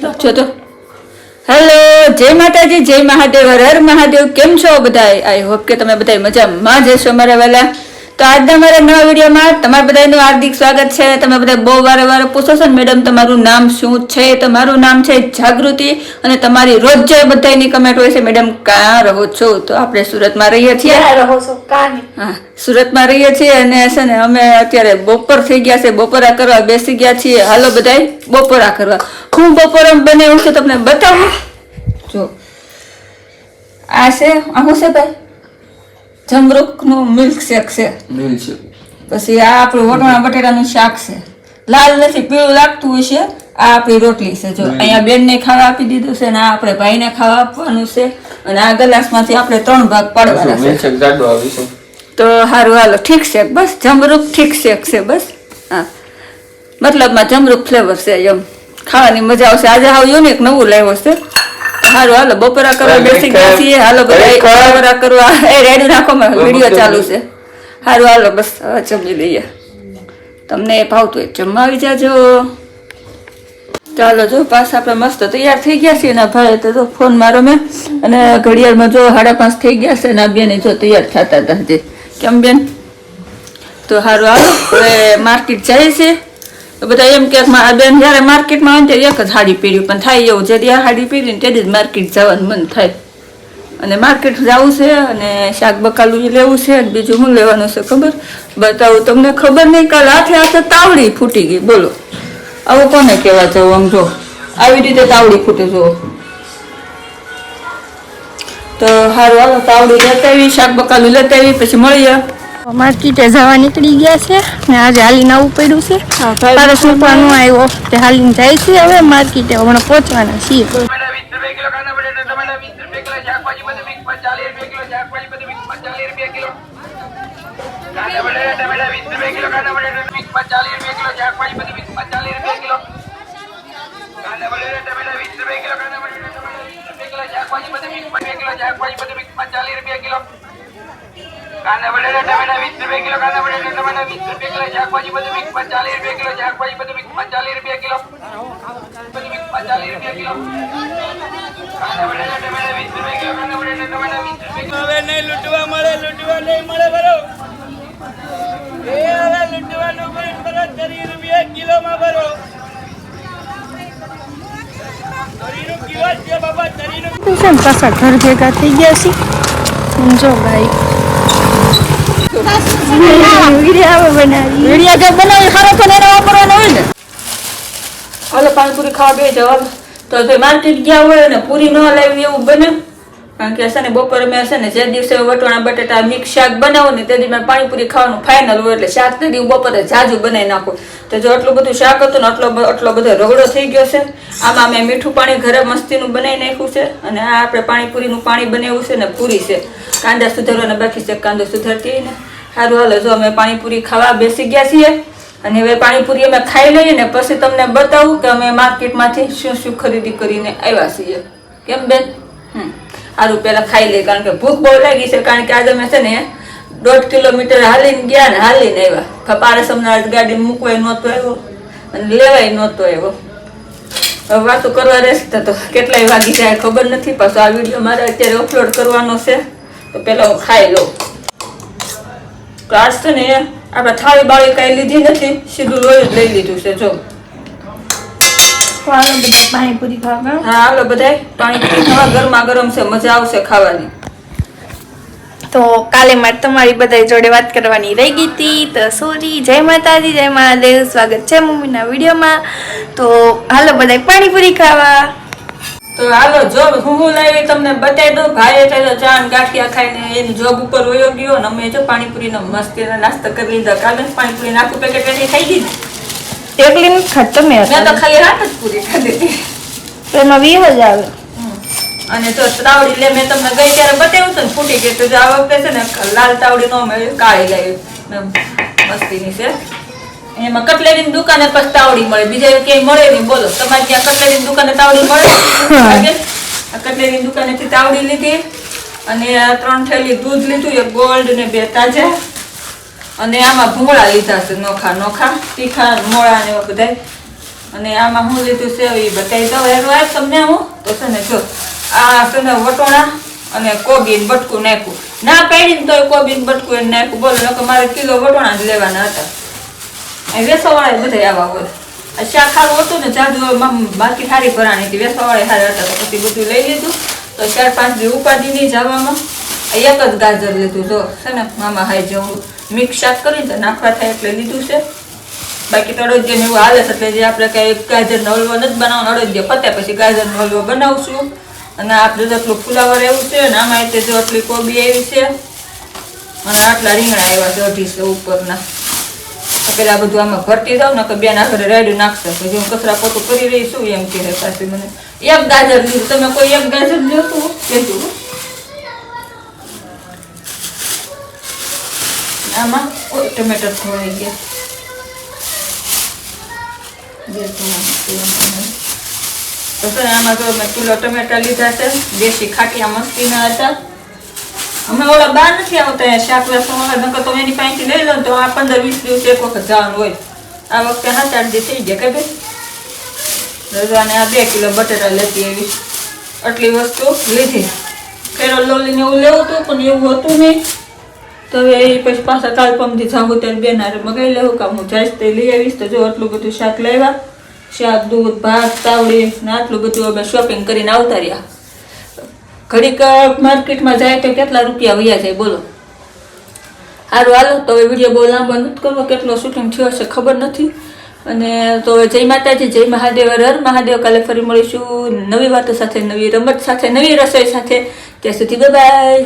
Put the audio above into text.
જો તો. હેલો જય માતાજી જય મહાદેવ હર મહાદેવ. કેમ છો બધા આઈ હોપ કે તમે બધા મજામાં જ હશો મારા વહેલા તો આજના મારા નવા વિડીયોમાં તમારા બધાનું હાર્દિક સ્વાગત છે. તમે બધા બહુ વારે વારે પૂછો છો ને મેડમ તમારું નામ શું છે? તમારું નામ છે જાગૃતિ અને તમારી રોજ જે બધાની કમેન્ટ હોય છે મેડમ ક્યાં રહો છો? તો આપણે સુરતમાં રહીએ છીએ. રહો છો? હા સુરતમાં રહીએ છીએ અને છે ને અમે અત્યારે બપોર થઈ ગયા છે બપોરા કરવા બેસી ગયા છીએ. હાલો બધાય બપોરા કરવા. હું બપોરે બને એવું છે તમને બતાવું. જો. આ છે આ શું છે ભાઈ? જમરૂખનું મિલ્ક શેક છે. પછી આ આપણું વટોણા બટેટાનું શાક છે. લાલ નથી પીળું લાગતું હશે આ આપણી રોટલી છે. જો અહીંયા બેનને ખાવા આપી દીધું છે અને આ આપણે ભાઈને ખાવા આપવાનું છે. અને આ ગ્લાસમાંથી આપણે ત્રણ ભાગ પાડવાના છે. તો સારું હાલો ઠીક છે બસ. જમરૂખ ઠીક શેક છે બસ. હા. મતલબમાં જમરૂખ ફ્લેવર છે એમ. ખાવાની મજા આવશે. આજે હાવ યુનિક નવું લાવ્યો છે. હારું હાલો બપોરા કરવા બેસી ગયા છીએ. હાલો બધા બપોરા કરવા એ રેડી રાખો મેં વીડિયો ચાલુ છે. હારું હાલો બસ જમી લઈએ. તમને ભાવતું હોય જમવા જાજો. ચાલો જો પાછા આપણે મસ્ત તૈયાર થઈ ગયા છીએ. ને ભાઈ તો જો મારો મેં. અને ઘડિયાળમાં જો સાડા પાંચ થઈ ગયા છે. ને આ બેન જો તૈયાર થતા હતા હજી કેમ બેન? તો સારું હાલો હવે માર્કેટ જાય છે. બધા એમ કે બેન જ્યારે માર્કેટમાં આવે ત્યારે એક જ સાડી પહેર્યું, પણ થાય એવું. જે આ સાડી પહેરી ને તેથી જ માર્કેટ જવાનું મન થાય. અને માર્કેટ જવું છે અને શાક બકાલું લેવું છે અને બીજું શું લેવાનું છે ખબર? બતાવું તમને ખબર નહીં, કાલ હાથે હાથે તાવડી ફૂટી ગઈ. બોલો. આવું કોને કહેવા જવું આમ જો? આવી રીતે તાવડી ફૂટે જુઓ. તો સારું હાલો, તાવડી લેતા આવી, શાક બકાલું લેતા આવી, પછી મળીએ. માર્કેટે જવા નીકળી ગયા છે. ને આજે હાલીને આવવું પડ્યું છે. તારે સુપવાનું આવ્યો તે હાલીને જાય છે હવે માર્કેટે હમણાં પહોંચવાના છીએ. ચાલીસ રૂપિયા કિલો. કાંદા બટેટા ટમેટા વીસ રૂપિયા કિલો શાકભાજી બધું મિક્સ પચાલીસ રૂપિયા કિલો શાકભાજી બધું મિક્સ પચાલીસ રૂપિયા કિલો કાંદા બટેટા ટમેટા વીસ રૂપિયા કિલો કાંદા બટેટા મિક્સ પચાલીસ રૂપિયા કિલો શાકભાજી બધું મિક્સ પચાલીસ રૂપિયા કિલો કાંદા બટેટા ટમેટા વીસ રૂપિયા કિલો કાંદા બટેટા ટમેટા વીસ રૂપિયા કિલો શાકભાજી બધું મિક્સ પચાલીસ કિલો શાકભાજી બધું મિક્સ પચાલીસ રૂપિયા કિલો કાંદા બટેટા ટમેટા વીસ રૂપિયા કિલો કાંદા બટેટા ટમેટા વીસ રૂપિયા કિલો શાકભાજી બધું મિક્સ પચાલીસ રૂપિયા કિલો શાકભાજી બધું મિક્સ પચાલીસ રૂપિયા કિલો બધું મિક્સ પચાલીસ રૂપિયા કિલો કાંદા બટેટા ટમેટા વીસ રૂપિયા કિલો કાંદા બટેટા ટમેટા વીસ રૂપિયા કિલો હવે નહીં લૂંટવા મળે લૂંટવા નહીં મળે બરો એ હવે લૂંટવાનું બંધ કરો ત્રીસ રૂપિયા કિલોમાં ભરો તરીનું કિલો છે બાબા તરીનું છે ને પાછા ઘર ભેગા થઈ ગયા છે સમજો ભાઈ વીડિયો જે પાણીપુરી ખાવા બે જવાબ તો પૂરી ન લાવી એવું બને. કારણ કે હશે ને, બપોરે મેં છે ને, જે દિવસે વટવાણા બટેટા, મિક્સ શાક બનાવું ને, તે દિવસે પાણીપુરી ખાવાનું ફાઇનલ હોય એટલે શાક તે દિવસ બપોરે જાજુ બનાવી નાખું. તો જો આટલું બધું શાક હતું ને, આટલો આટલો બધો રગડો થઈ ગયો છે. આમાં મેં મીઠું પાણી, ઘરે મસ્તીનું બનાવી નાખ્યું છે. અને આ આપણે પાણીપુરીનું પાણી બનાવ્યું છે ને, પૂરી છે. કાંદા સુધારવાના બાકી છે, કાંદો સુધારતી ને. સારું હાલો, જો અમે પાણીપુરી ખાવા બેસી ગયા છીએ અને હવે પાણીપુરી અમે ખાઈ લઈએ ને પછી તમને બતાવું કે અમે માર્કેટમાંથી શું શું ખરીદી કરીને આવ્યા છીએ. કેમ બેન? હમ. સારું પહેલાં ખાઈ લઈએ, કારણ કે ભૂખ બહુ લાગી છે, કારણ કે આજે અમે છે ને દોઢ કિલોમીટર હાલીને ગયા ને હાલીને આવ્યા. પારસ અમને આજ ગાડી મૂકવાય નહોતો આવ્યો અને લેવાય નહોતો આવ્યો. હવે વાતો કરવા રહેશે તો કેટલાય વાગી જાય ખબર નથી. પાછો આ વીડિયો મારે અત્યારે અપલોડ કરવાનો છે. તો પહેલાં હું ખાઈ લઉં. આજ છે ને આપણે થાળી બાળી કાંઈ લીધી નથી સીધું લોહી જ લઈ લીધું છે જો. પાણીપુરી ખાવા હા હાલો બધાય. પાણીપુરી ખાવા ગરમા ગરમ છે મજા આવશે ખાવાની. તો કાલે મારે તમારી બધા જોડે વાત કરવાની રહી ગઈ હતી. તો સોરી જય માતાજી જય મહાદેવ. સ્વાગત છે મમ્મીના વિડીયોમાં. તો હાલો બધા પાણીપુરી ખાવા. તો હાલો જોબ હું હું લાવી તમને બતાવી દઉં. ભાઈએ તો ચા ને ગાંઠિયા ખાઈને એની જોબ ઉપર વયો ગયો ને અમે જો પાણીપુરીનો મસ્તી નાસ્તો કરી લીધા. કાલે પાણીપુરી નાખું પેકેટ એની ખાઈ દીધી એકલી નથી ખાત તમે મેં તો ખાલી રાત જ પૂરી ખાધી હતી. તો એમાં વીહ જ આવે અને જો તાવડી લે મેં તમને ગઈ ત્યારે બતાવ્યું હતું ને ફૂટી ગયું તો આ વખતે છે ને લાલ તાવડી નો મેં કાળી લાવી. મસ્તીની છે. એમાં કટલેરીની દુકાને પછી તાવડી મળે. બીજા ક્યાંય મળે નહીં. બોલો તમારે ત્યાં કટલેરીની દુકાને તાવડી મળે? કટલેરીની દુકાનેથી તાવડી લીધી અને આ ત્રણ થેલી દૂધ લીધું એક ગોલ્ડ ને બે તાજા. અને આમાં ભૂંગળા લીધા છે નોખા નોખા. તીખા મોળા ને બધા અને આમાં હું લીધું છે એ બતાવી દઉં એનું આ તમને હું? તો છે ને જો આ છે ને વટોણા અને કોબી બટકું નાખ્યું. ના પહેરીને તો કોબી બટકું એને નાખ્યું. બોલો નકર મારે કિલો વટોણા જ લેવાના હતા. વેસવાળા બધા આવા હોય. આ શાક સારું હતું ને, જાજુ બાકી સારી ભરાણી હતી. વેસવાળા સારા હતા, તો પછી બધું લઈ લીધું. તો ચાર પાંચ દી ઉપાધિ નહીં જવામાં એક જ ગાજર લીધું. તો છે ને, મામા હાઈ જવું મિક્સ શાક કરીને તો નાખવા થાય એટલે લીધું છે. બાકી તો અડદિયાને એવું હાલે છે, એટલે જે આપણે કઈ ગાજરનો હલવો નથી બનાવવાનો, અડદિયા પત્યા પછી ગાજરનો હલવો બનાવશું. અને આપણે જેટલું ફુલાવર એવું છે, ને આમાં એટલે જો આટલી કોબી એવી છે. અને આટલા રીંગણા આવ્યા છે ઉપરના. પેલા બધું આમાં ભરતી જાવ ને કે બેન આગળ રેડું નાખશે પછી હું કચરા પોતું કરી રહી છું, એમ કહે પાછી મને. એક ગાજર લીધું. તમે કોઈ એક ગાજર લ્યો તો કહેતું આમાં કોઈ ટમેટર ખોવાઈ ગયા. તો સર આમાં તો મેં કિલો ટમેટા લીધા છે. દેશી ખાટિયા મસ્તીના હતા. અમે ઓલા બાર નથી આવતા શાક વેસણ વગર નકર તો એની પાસેથી લઈ લો તો આ પંદર વીસ દિવસ એક વખત જવાનું હોય. આ વખતે સાત આઠ દિવસ થઈ ગયા કે ભાઈ? રજાને આ બે કિલો બટેટા લેતી એવી આટલી વસ્તુ લીધી. ખેરો લોલીને એવું લેવું હતું, પણ એવું હતું નહીં. તો હવે એ પછી પાછા કાલ પમથી જાવું ત્યારે બેનારે મગાઈ લેવું કામ હું જઈશ તે લઈ આવીશ. તો જો આટલું બધું શાક લેવા શાક, દૂધ, ભાત તાવડી ને આટલું બધું અમે શોપિંગ કરીને આવતા રહ્યા. ઘડીક માર્કેટમાં જાય તો કેટલા રૂપિયા વયા જાય, બોલો. સારું હાલો, તો હવે વીડિયો બહુ લાંબો નથી કરવો, કેટલો શૂટિંગ થયો છે ખબર નથી. અને તો જય માતાજી, જય મહાદેવ, હર મહાદેવ, કાલે ફરી મળીશું નવી વાતો સાથે, નવી રમત સાથે, નવી રસોઈ સાથે. ત્યાં સુધી બાય